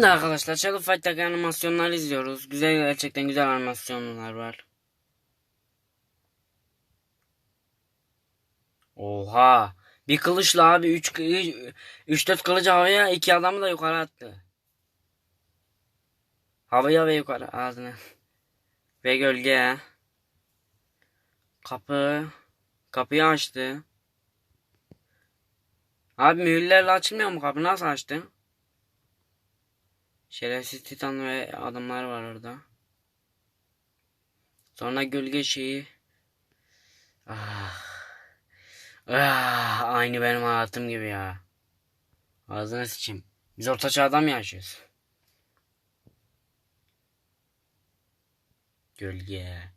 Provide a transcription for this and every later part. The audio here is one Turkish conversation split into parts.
Şimdi arkadaşlar Shadow Fight'taki animasyonları izliyoruz. Güzel gerçekten güzel animasyonlar var. Oha. Bir kılıçla abi 3 3 4 kılıcı havaya iki adamı da yukarı attı. Havaya ve yukarı ağzına. Ve gölge. Kapı. Kapıyı açtı. Abi mühürlerle açılmıyor mu kapı? Nasıl açtı? Şerefsiz titan ve adamlar var orada. Sonra gölge şeyi. Ah. Ah, aynı benim hayatım gibi ya. Ağzına sıçayım. Biz orta çağda mı yaşıyoruz? Gölge.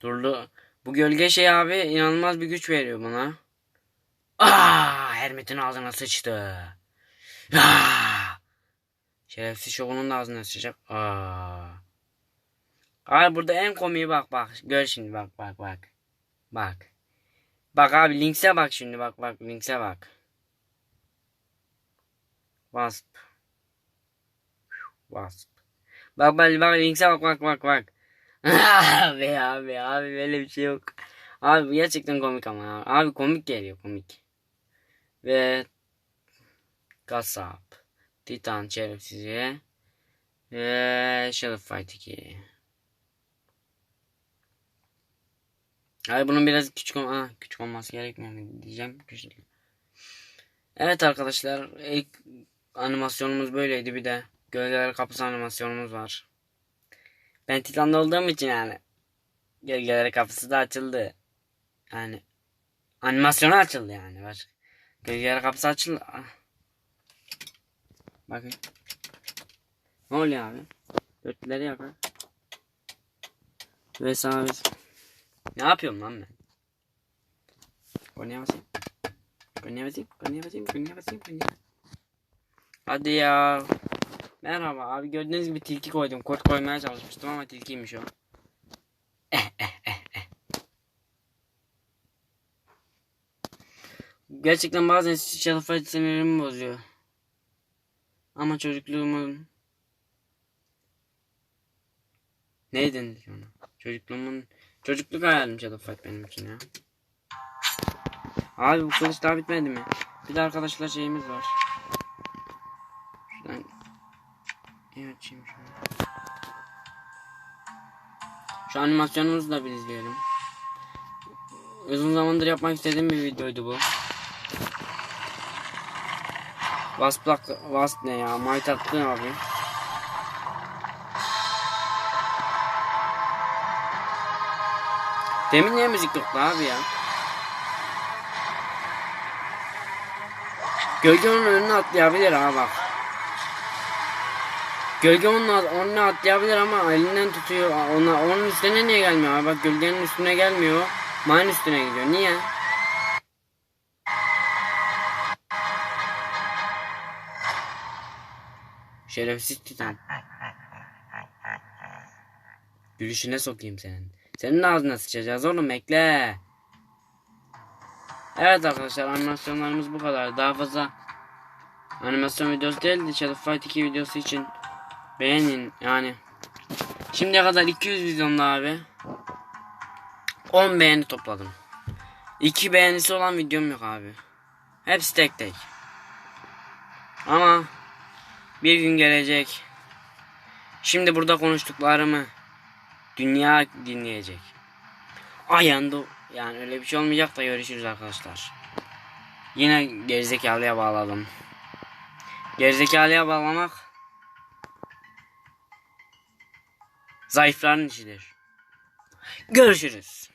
Durdu. Bu gölge şey abi inanılmaz bir güç veriyor bana. Ah, Hermit'in ağzına sıçtı. Ah. Şerefsiz şokunun da ağzına sıçacak. Aa. Abi burada en komiği bak bak. Gör şimdi bak bak bak. Bak. Bak abi Lynx'e bak şimdi bak bak Lynx'e bak. Wasp. Wasp. Bak bak bak Lynx'e bak bak bak bak. abi abi abi böyle bir şey yok. Abi gerçekten komik ama. Abi komik geliyor komik. Ve Kasap. Titan şerefsizi. Ve Shadow Fight 2. Ay bunun biraz küçük olma, ah, küçük olması gerekmiyor mu diyeceğim. Küçük. Evet arkadaşlar ilk animasyonumuz böyleydi bir de gölgeler kapısı animasyonumuz var. Ben Titan'da olduğum için yani gölgeler kapısı da açıldı. Yani animasyonu açıldı yani. Gölgeler kapısı açıldı. Ah. Bakın. Ne oluyor abi? Dörtleri yakar. Ve sana. Ne yapıyorum lan ben? Konuya basayım. Konuya basayım. Konuya basayım. Hadi ya. Merhaba abi gördüğünüz gibi tilki koydum. Kurt koymaya çalışmıştım ama tilkiymiş o. Gerçekten bazen Fight sinirimi bozuyor. Ama çocukluğumun... Ne denir ona? Çocukluğumun... Çocukluk hayalim Shadow Fight benim için ya. Abi bu kılıç daha bitmedi mi? Bir de arkadaşlar şeyimiz var. Şuradan... Evet açayım şunu. Şu animasyonumuzu da bir izleyelim. Uzun zamandır yapmak istediğim bir videoydu bu. Wasp, Wasp ne ya? Might attı abi. Demin niye müzik yoktu abi ya? Gölge onun önüne atlayabilir ha bak. Gölge onun önüne atlayabilir ama elinden tutuyor. Ona, onun üstüne niye gelmiyor abi? Bak gölgenin üstüne gelmiyor. Mine üstüne gidiyor. Niye? Şerefsiz titan. Gülüşüne sokayım senin. Senin ağzına sıçacağız oğlum bekle. Evet arkadaşlar animasyonlarımız bu kadar. Daha fazla animasyon videosu değil de Shadow Fight 2 videosu için beğenin yani. Şimdiye kadar 200 videomda abi 10 beğeni topladım. 2 beğenisi olan videom yok abi. Hepsi tek tek. Ama bir gün gelecek. Şimdi burada konuştuklarımı dünya dinleyecek. Ayanda yani öyle bir şey olmayacak da görüşürüz arkadaşlar. Yine gerizekalıya bağladım. Gerizekalıya bağlamak zayıfların işidir. Görüşürüz.